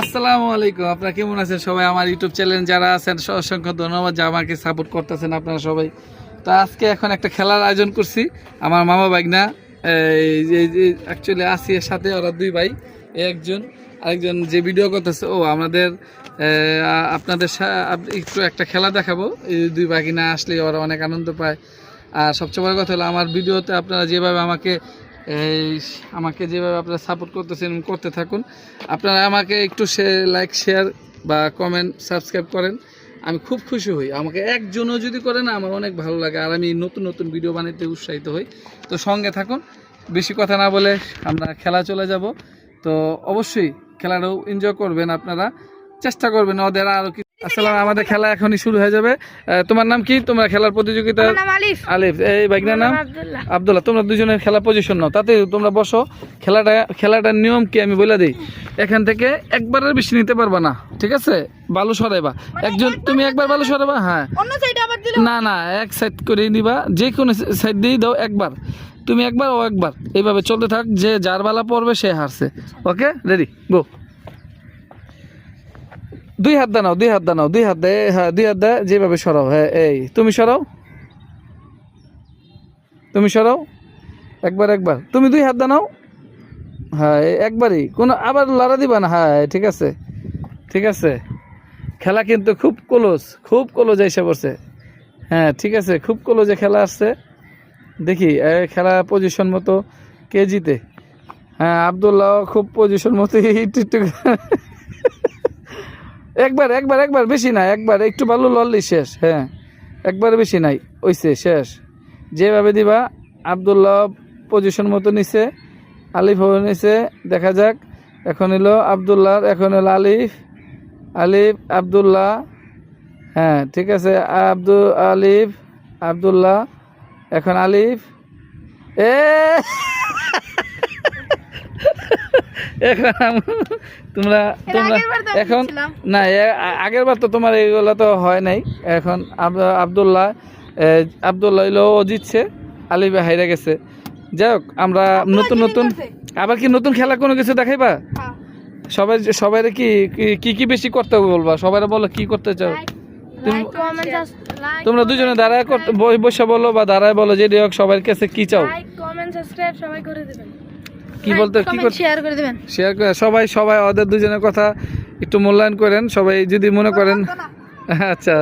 আসসালামু আলাইকুম, আপনারা কেমন আছেন? সবাই আমার ইউটিউব চ্যানেল যারা আছেন অসংখ্য ধন্যবাদ যা আমাকে সাপোর্ট করতেছেন আপনারা সবাই। তো আজকে এখন একটা খেলার আয়োজন করছি। আমার মামা বাইগনা অ্যাকচুয়ালি আসিয়ার সাথে, ওরা দুই ভাই এই একজন, আরেকজন যে ভিডিও করতেছে, ও আমাদের আপনাদের একটু একটা খেলা দেখাবো। এই দুই বাগিনা আসলে ওরা অনেক আনন্দ পায়। আর সবচেয়ে বড় কথা হলো, আমার ভিডিওতে আপনারা যেভাবে আমাকে এই, আমাকে যেভাবে আপনারা সাপোর্ট করতেছেন করতে থাকুন। আপনারা আমাকে একটু লাইক শেয়ার বা কমেন্ট সাবস্ক্রাইব করেন। আমি খুব খুশি হই। আমাকে একজনও যদি করে না আমার অনেক ভালো লাগে। আর আমি নতুন নতুন ভিডিও বানাতে উৎসাহিত হই। তো সঙ্গে থাকুন। বেশি কথা না বলে আমরা খেলা চলে যাব। তো অবশ্যই খেলাটাও এনজয় করবেন আপনারা। চেষ্টা করবেন ওদের আরও আসসালাম আমাদের খেলা এখনই শুরু হয়ে যাবে। তোমার নাম কি? তোমরা খেলার প্রতিযোগিতা আলিফ। এই বাইকনার নাম? আব্দুল্লাহ। তোমরা দুজনের খেলা পজিশন নাও। তাতে তোমরা বসো। খেলাটা খেলাটার নিয়ম কি আমি বলে দিই। এখান থেকে একবারের বেশি নিতে পারবা না ঠিক আছে? বালু সরাইবা। একজন তুমি একবার বালু সরাইবা? হ্যাঁ। না না এক সাইড করে নিবা। যে কোনো সাইড দিয়েই দাও একবার। তুমি একবার ও একবার। এইভাবে চলতে থাক। যে যার বালা পড়বে সে হারছে। ওকে? রেডি গো দুই হাত দানাও দুই হাত দানাও দুই হাত দে হ্যাঁ দুই হাত দেয় যেভাবে সরাও হ্যাঁ এই, তুমি সরাও। তুমি সরাও, একবার একবার, তুমি দুই হাত দানাও হ্যাঁ একবারই, কোনো, আবার লড়া দিবা না হ্যাঁ ঠিক আছে ঠিক আছে। খেলা কিন্তু খুব ক্লোজ খুব ক্লোজ এসে পড়ছে। হ্যাঁ ঠিক আছে, খুব ক্লোজে খেলা আসছে। দেখি খেলা পজিশন মতো কে জিতে? হ্যাঁ আবদুল্লাহ খুব পজিশন মতো, একটু একটু। একবার একবার একবার বেশি না একবার। একটু ভালো লড়লি শেষ হ্যাঁ। একবার বেশি নাই ওইসে শেষ। যেভাবে দিবা, আবদুল্লাহ পজিশন মতো নিছে, আলিফ হয়ে নিছে, দেখা যাক। এখন এলো আবদুল্লাহর এখন হলো আলিফ। আলিফ, আবদুল্লাহ হ্যাঁ ঠিক আছে। আব্দুল আলিফ, আবদুল্লাহ, এখন আলিফ। এ এখন তোমরা তোমরা এখন না আগের বার তো তোমার এইগুলো তো হয় নাই। এখন আব- আবদুল্লাহ আবদুল্লাহ ও জিতছে আলিফে হাইরা গেছে। যাই হোক আমরা নতুন নতুন আবার কি নতুন খেলা কোনো কিছু দেখাইবা? হ্যাঁ। সবাই সবাই কি কি- কি বেশি করতে হবে বলবা? সবাই বলো কি করতে চাও? তুমি- তোমরা দুজনে দাঁড়ায় বসে বলো বা দাঁড়ায় বলো যে হোক সবার কাছে কি চাও? কমেন্ট সাবস্ক্রাইব সবাই করে দিবেন। কি বলতে কি শেয়ার করে দিবেন। শেয়ার করে সবাই সবাই ওদের দুজনের কথা একটু মূল্যায়ন করেন। সবাই যদি মনে করেন আচ্ছা।